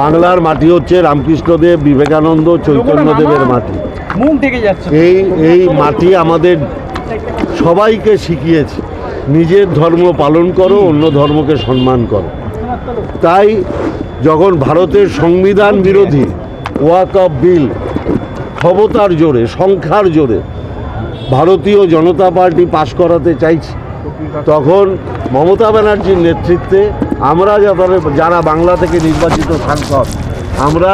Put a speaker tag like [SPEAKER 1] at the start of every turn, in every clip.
[SPEAKER 1] বাংলার মাটি হচ্ছে রামকৃষ্ণদেব বিবেকানন্দ চৈতন্যদেবের মাটি। এই এই মাটি আমাদের সবাইকে শিখিয়েছে। নিজের ধর্ম পালন করো অন্য ধর্মকে সম্মান করো। তাই যখন ভারতের সংবিধান বিরোধী ওয়াক অফ বিল ক্ষমতার জোরে সংখ্যার জোরে ভারতীয় জনতা পার্টি পাশ করাতে চাইছে তখন মমতা ব্যানার্জির নেতৃত্বে আমরা যারা বাংলা থেকে নির্বাচিত সাংসদ, আমরা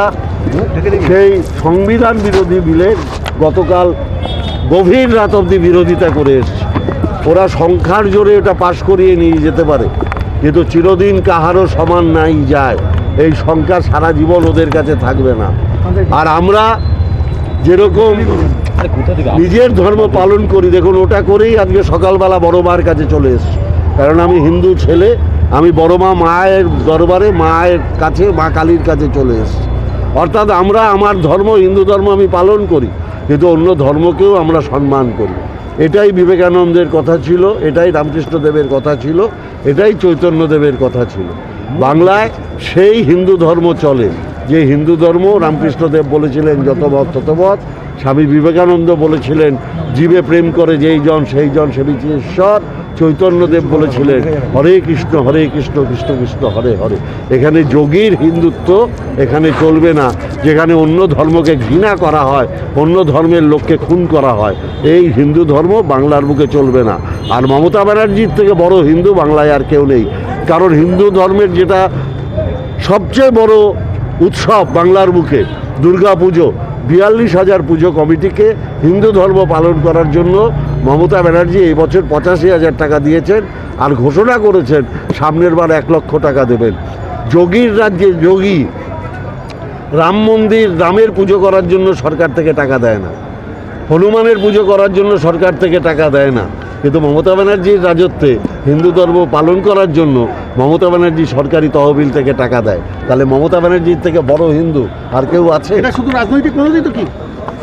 [SPEAKER 1] সেই সংবিধান বিরোধী বিলে গতকাল গভীর রাত অব্দি বিরোধিতা করে এসছে। ওরা সংখ্যার জোরে এটা পাশ করিয়ে নিয়ে যেতে পারে। কিন্তু চিরদিন কাহারও সমান নাই যায়। এই সংখ্যা সারা জীবন ওদের কাছে থাকবে না। আর আমরা যেরকম নিজের ধর্ম পালন করি, দেখুন ওটা করেই আজকে সকালবেলা বড় মার কাছে চলে এসেছি। কারণ আমি হিন্দু ছেলে আমি বড় মা, মায়ের দরবারে, মায়ের কাছে, মা কালীর কাছে চলে এসেছি। অর্থাৎ আমরা, আমার ধর্ম, হিন্দু ধর্ম আমি পালন করি, কিন্তু অন্য ধর্মকেও আমরা সম্মান করি। এটাই বিবেকানন্দের কথা ছিল, এটাই রামকৃষ্ণদেবের কথা ছিল, এটাই চৈতন্যদেবের কথা ছিল। বাংলায় সেই হিন্দু ধর্ম চলে, যে হিন্দু ধর্ম রামকৃষ্ণদেব বলেছিলেন যত মত তত মত স্বামী বিবেকানন্দ বলেছিলেন, জীবে প্রেম করে যেই জন, সেই জন সেবিছে ঈশ্বর। চৈতন্যদেব বলেছিলেন, হরে কৃষ্ণ হরে কৃষ্ণ কৃষ্ণ কৃষ্ণ, হরে হরে। এখানে যোগীর হিন্দুত্ব এখানে চলবে না। যেখানে অন্য ধর্মকে ঘৃণা করা হয়, অন্য ধর্মের লোককে খুন করা হয়, এই হিন্দু ধর্ম বাংলার বুকে চলবে না। আর মমতা ব্যানার্জির থেকে বড় হিন্দু বাংলায় আর কেউ নেই। কারণ হিন্দু ধর্মের যেটা সবচেয়ে বড় উৎসব বাংলার বুকে দুর্গা পুজো বিয়াল্লিশ হাজার পুজো কমিটিকে হিন্দু ধর্ম পালন করার জন্য মমতা ব্যানার্জি এই বছর পঁচাশি হাজার টাকা দিয়েছেন আর ঘোষণা করেছেন সামনের বার এক লক্ষ টাকা দেবেন। যোগীর রাজ্যে যোগী, রাম মন্দির, রামের পুজো করার জন্য সরকার থেকে টাকা দেয় না। হনুমানের পুজো করার জন্য সরকার থেকে টাকা দেয় না। কিন্তু মমতা ব্যানার্জির রাজত্বে হিন্দু ধর্ম পালন করার জন্য মমতা ব্যানার্জি সরকারি তহবিল থেকে টাকা দেয়। তাহলে মমতা ব্যানার্জির থেকে বড় হিন্দু আর কেউ আছে?
[SPEAKER 2] শুধু রাজনৈতিক কি?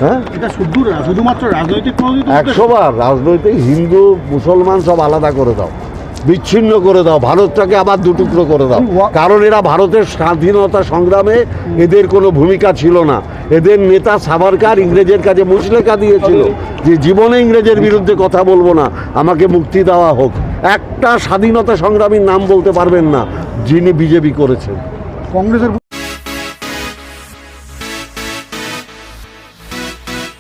[SPEAKER 1] হ্যাঁ?
[SPEAKER 2] এটা শুধু শুধুমাত্র রাজনৈতিক প্রণোদিত
[SPEAKER 1] রাজনৈতিক হিন্দু মুসলমান সব আলাদা করে দাও। বিচ্ছিন্ন করে দাও। ভারতটাকে আবার দুটুকরো করে দাও। কারণ এরা ভারতের স্বাধীনতা সংগ্রামে এদের কোনো ভূমিকা ছিল না। এদের নেতা সাভারকার ইংরেজের কাছে মুচলেখা দিয়েছিল যে জীবনে ইংরেজের বিরুদ্ধে কথা বলব না। আমাকে মুক্তি দেওয়া হোক। একটা স্বাধীনতা সংগ্রামীর নাম বলতে পারবেন না যিনি বিজেপি করেছেন।
[SPEAKER 2] কংগ্রেসের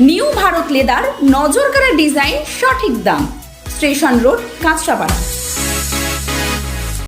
[SPEAKER 3] নিউ ভারত লেদার নজরকাড়া ডিজাইন সঠিক দাম। Station road Kanchrapara.